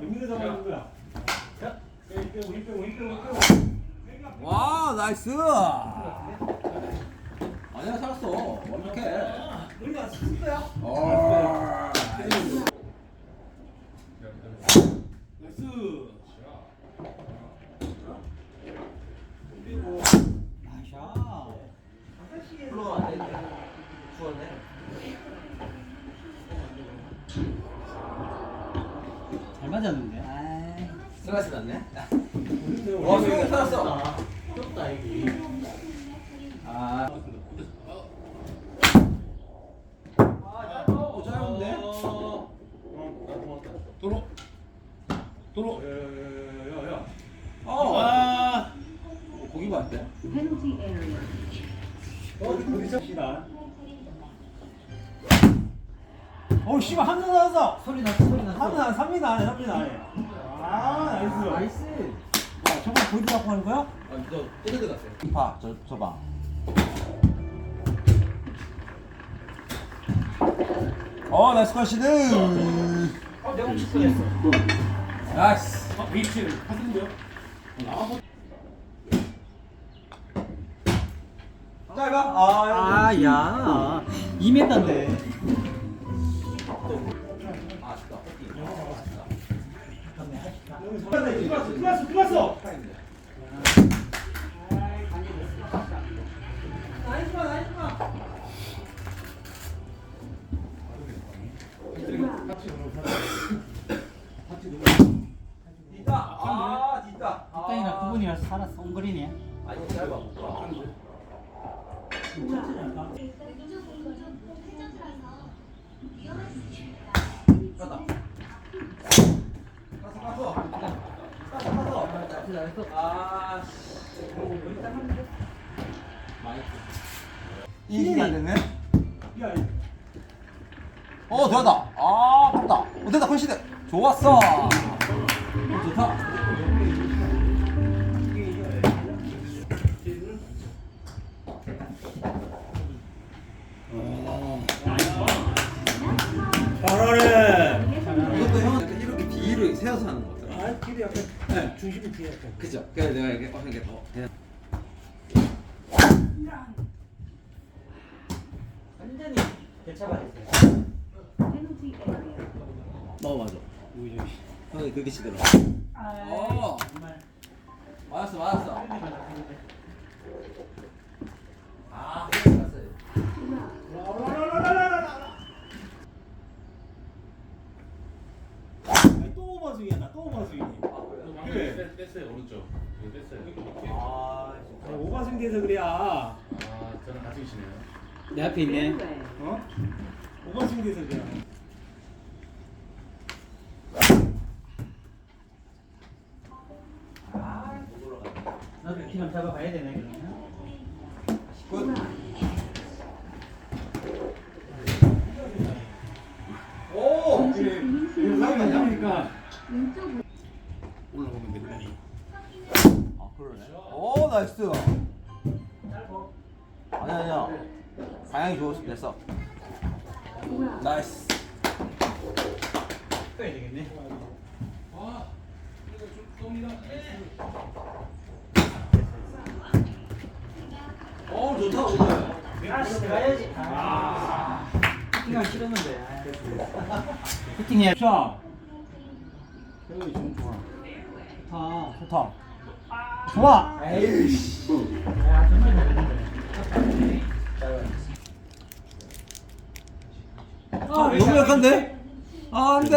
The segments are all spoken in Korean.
거야. 자, 빼, 빼고, 빼고, 빼고. 와 나이스 아니야 살았어 완벽해 우리가 쓸 거야? 어 나이스. 그리고 아샤. 잘 맞았는데. 아이. 슬라이스 났네 와, 와 수영이 살았어 좁다 여기. 아 오, 짧은데? 도로. 도로. 야야야야야. 어 아. 고기 봤대 Penalty area. 어, 어디 섭시다. 어, 씨발 한번 나왔어. 소리 났어 소리 한번 안 삽니다 안에 삽니다 안에. 아, 나이스. 나이스 와, 저거 보이드 갖고 하는 거야? 아너 때려 들어갔어요 봐저 봐. 어 나이스 컷시드 어, 내가 혹시 뻔했어. 나이스 아, 베이치 하던데요? 아, 짧아 아 아, 야. 2m인데. 아쉽다 들어왔어, 들어왔어, 들어왔어. 이기가 안 됐네? 야, 어 되었다. 아 아깝다. 어 됐다. 컨시드 좋았어. 어, 좋다. 잘하네. 이것도 형 약간 이렇게 뒤로 세워서 하는 거같 아 아, 길이 약간 네. 중심이 뒤에 약간. 그죠 그래서 내가 이렇게 어 이렇게 더 그냥 완전히. Penalty area. 어 맞아 형이 그렇게 치더라 아, 어 정말. 맞았어 맞았어 아 맞았어요 아니, 돼서 그래야. 아 저랑 같이 계시네요 내 앞에 있네. 어? 오버스윙 돼서 그래야. 나도 잡아봐야 되네, 그러면. 굿 오! 그래. 이거 사이가 잡으니까. 올라오면 되네. 아 그러네 오 나이스 아니야 방향이 좋았어 됐어 나이스 떠야 되겠네. 오 좋다 오늘 아, 씨, 가야지. 아. 피팅하기 싫었는데. 피팅해. 자. 여기 좀 좋아. 좋다. 좋다. 좋아. 에이씨 야, 정말 잘했는데. 아 너무 약한데? 아 안 돼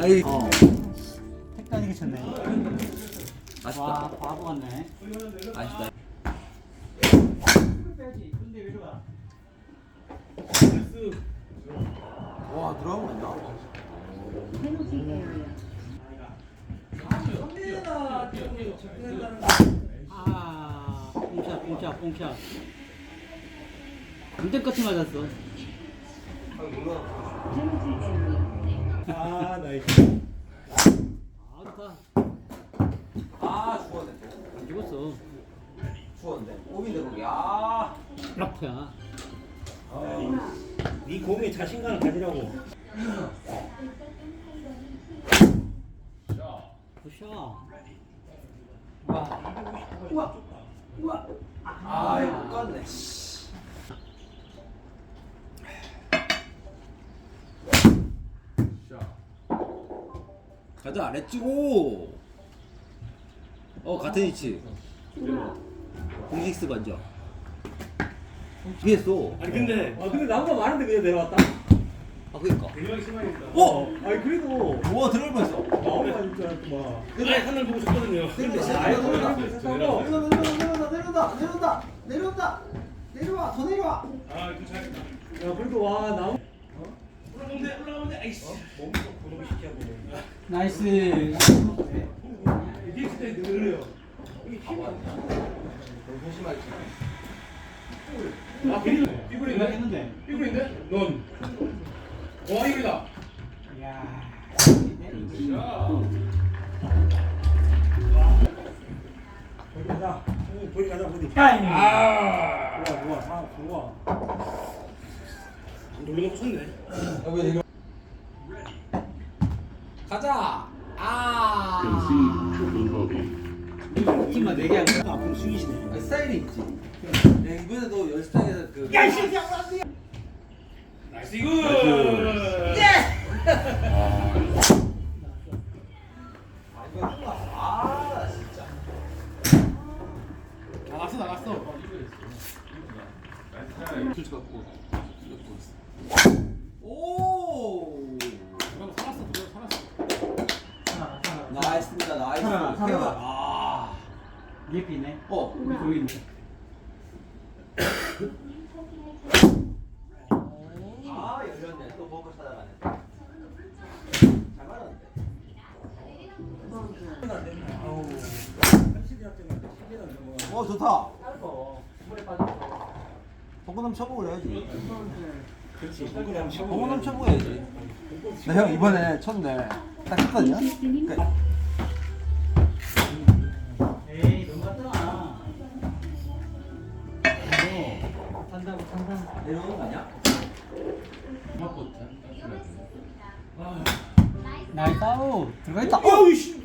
아이 어 택단이게 쳤네. 와, 아쉽다 바보 같네. 아쉽다? 와 들어간 거 area. 아, 뽕샷, 뽕샷. 완전 끝에 맞았어. 아, 나이스. 아, 좋다. 아 죽었네 안 죽었어. 죽었는데 오빈데 거기 아 라프야. 아, 네 공에 자신감을 가지라고. 자. 굿샷. 아 이거 못 갔네 자. 가자 렛츠고 어 같은 위치 공식스 먼저 뒤했어 아니 근데 아 근데 나보다 많은데 그냥 내려왔다. 아 그니까. 어! 아니 그래도 우와 들어갈 뻔했어 마음만 있줄 알았구만. 근데 하늘 보고 싶거든요. 근데 아예 내려온다 올라가고 있었다고. 내려온다 내려온다 내려온다 내려와 더 내려와 아, 이거 잘했다. 야 그래도 와 나무. 돼, 올라가면 돼. 아이씨. 몸도 구동 시켜고. 나이스. 이게 진짜 느려요. 이게 힘이 안 나. 너무 소심하게 아, 비리, 삐부리인데? 했는데. 삐부리인데? 넌. 와, 이거다. 이야. 자. 보리 가 자. 오, 보리 가자 보리. 빠잉. 아. 좋아 좋아 아, 좋아. 놀려놓고 섰네. 여기 내려 가자 아 팀만 4개 한 거야. 앞으로 숙이시네. 아, 스타일이 있지 야, 이번에도 연습장에서 그 야, 이 새끼! 나이스 이거. 아 나이스. 갖고. 오 그럼 살았어, 그럼 살았어. 나이스입니다 나이스 살아라, 살아라. 태워. 아 예삐네. 어, 여기 있네. 아 열렸네 또 먹고 찾아가네 잘 말았는데 아우. 30년 때문에 10년 넘어 좋다 벙커남 쳐먹으려야지 그렇지. 동그라미 쳐보고. 벙커남 쳐먹어야지 나 형 이번에 쳤는데 딱 했거든요 그러니까. 내려오는 거 아니야? 아, 나이스 아웃. 들어가 있다. 어우 씨.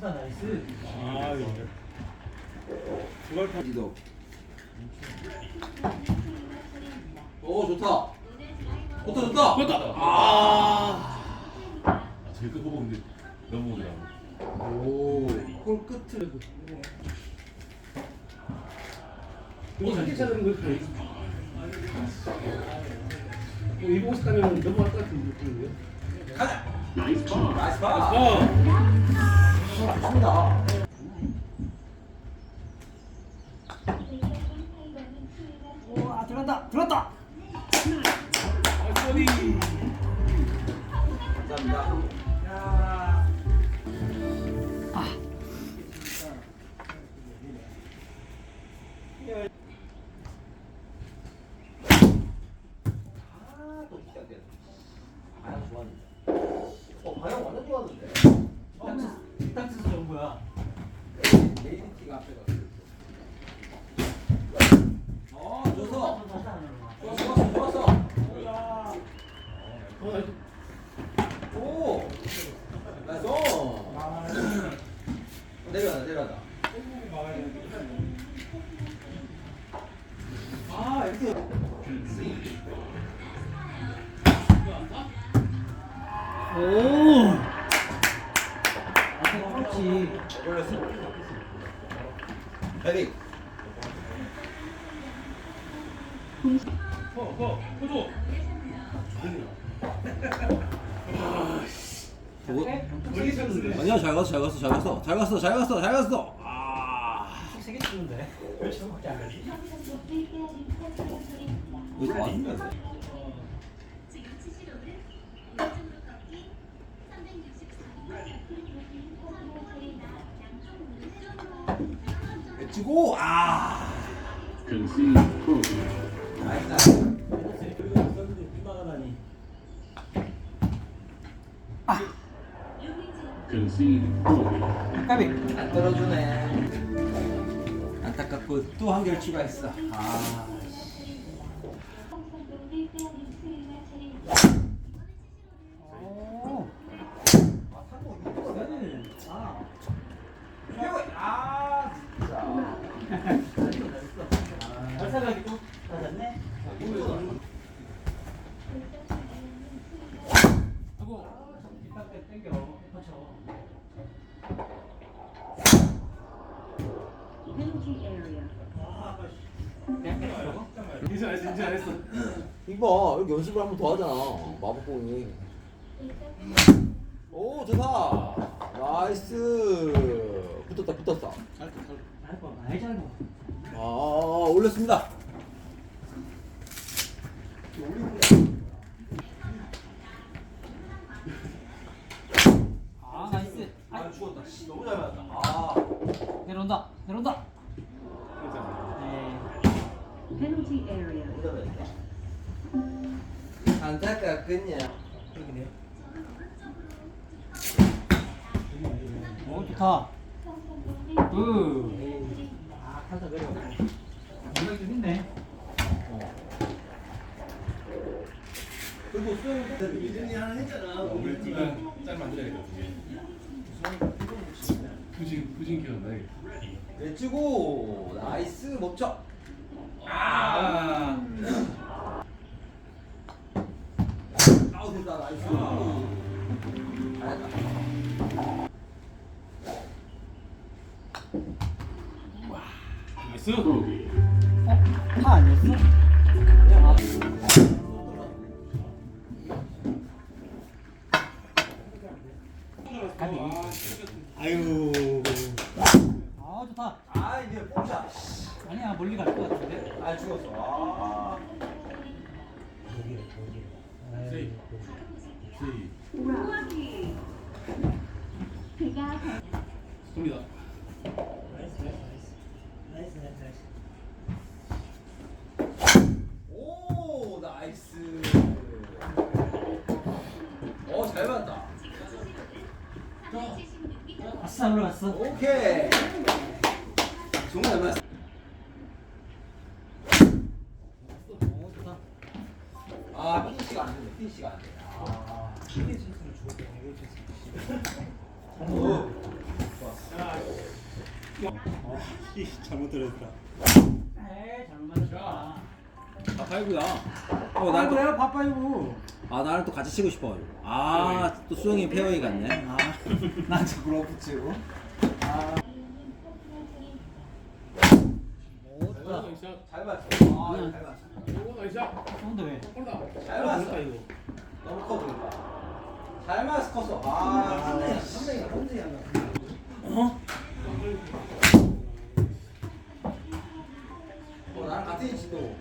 나이스. 아유. 그걸 타. 지도 오 좋다 좋다 좋다 좋다. 아 아, 제일 끝 근데 너무 오더라고. 오 골 끝을 이거 잘 찾는 거야. 뭐 이거 옷 가면 넘어갈 것 같은 느낌인데. 가자 나이스 파 어. 맞습니다 오 나이스 내려가다 내려가다 아 이렇게 오. 앞에 그렇지. 올렸어 헤딩 허, 허, 허줘. 쳤는데. 아니야 잘 갔어 잘 갔어 잘 갔어 잘 갔어 잘 갔어 잘 갔어 아 세개 치는데. 왜 저거밖에 안 가지? 이거 왔는데 엣지고 아 나이스 까비. 안 떨어주네. 안타깝고 또 한 결 추가했어. 아 하고 이따 때 했어 인사 안 했어 이봐 여기 연습을 한 번 더 하잖아 마법공이. 오 좋다. 나이스. 붙었다 붙었다. 잘거 많이 잘거 아 올렸습니다. 아 내려온다. 내려온다. 네 Penalty area. 안타깝군요 오 어, 좋다. 굿. 아 살짝 내려 공격이 좀 있네. 그리고 수영이 하나 했잖아. 우리 둘은 짤 만들어야겠다 푸진 푸진 키웠나 내치고. 나이스 멈춰. 아. 아우 됐다 나이스. 잘했다. 나이스 아싸 올라갔어? 오케이. 정말 좋다 아 피니시가 안 되네 피니시가 안 돼. 아. 오. 잘못 들었다. 에이 잘못 맞았다. 바빠이구야. 어 나도야 바빠이고 아 나를 또 같이 치고 싶어 아또 수영이 페어웨이 같네. 아. 난 붙이고. 오 좋다 나이스 잘 봤어. 아 잘 봤어. 오 나이스 근데 왜 홀다 잘 봤어. 너무 커 보인다. 잘 맞았어 컸어 아 선생님 선생님 어? 어 나랑 같은 위치도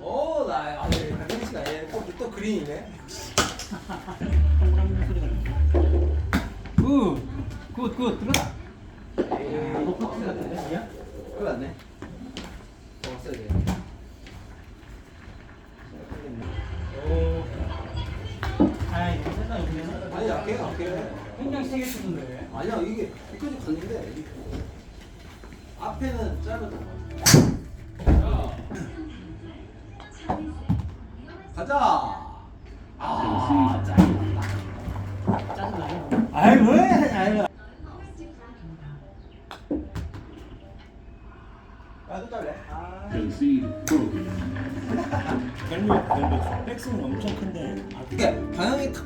오나 아, 네, 같은 위치가 얘또 또 그린이네 동그라미 소리가 굿 굿 굿. 들어가. 에이 너 커튼 같은데 아니야? 큰일 났네 더 써야 돼 아이 너무 센다 여기는 아니 약해 약해 굉장히 세게 치던데. 아니야 이게 여기까지 갔는데 이- 앞에는 짧았던 거 가자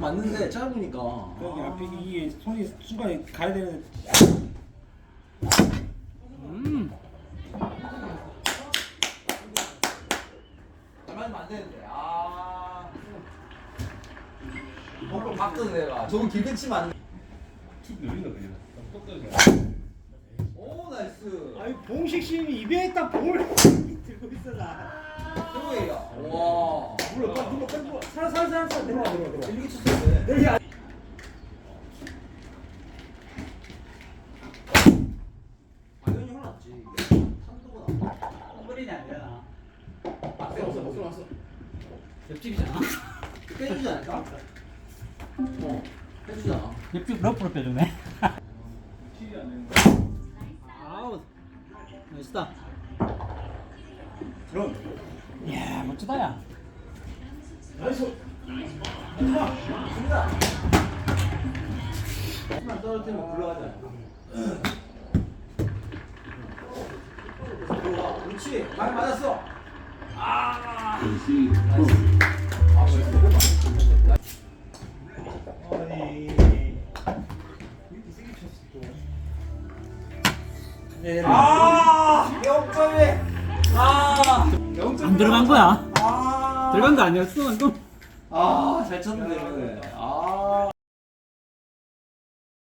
맞는데 짧으니까. 여기 앞에 이게 손이 순간에 가야 되는 음. 잘 맞으면 안 되는데. 아. 목을 내가. 저거 길게 치면 안돼오 툭 늘린다 그냥. 똑 떨어져 나이스. 아니 봉식 씨이 입에 딱 봉을 들고 있어 나. 페어웨이야 와 물어 빨리 물어 빨리 물어. 살아 살아 살아 살아. 들어와 들어와 들어와. 이렇게 쳤었네 여기 안. 당연히 흘렀지 이게 참도보다 홈그린이 아니잖아 앞에 없어 없어 왔어. 옆집이잖아. 빼주지 않을까? 어 빼주잖아. 옆집 러프로 빼주네 그렇지. 많이 맞았어. 아. 아, 0점에. 아, 0점. 안 들어간 거야. 아, 들어간 거 아니었어 방금? 아, 잘 쳤는데. 아.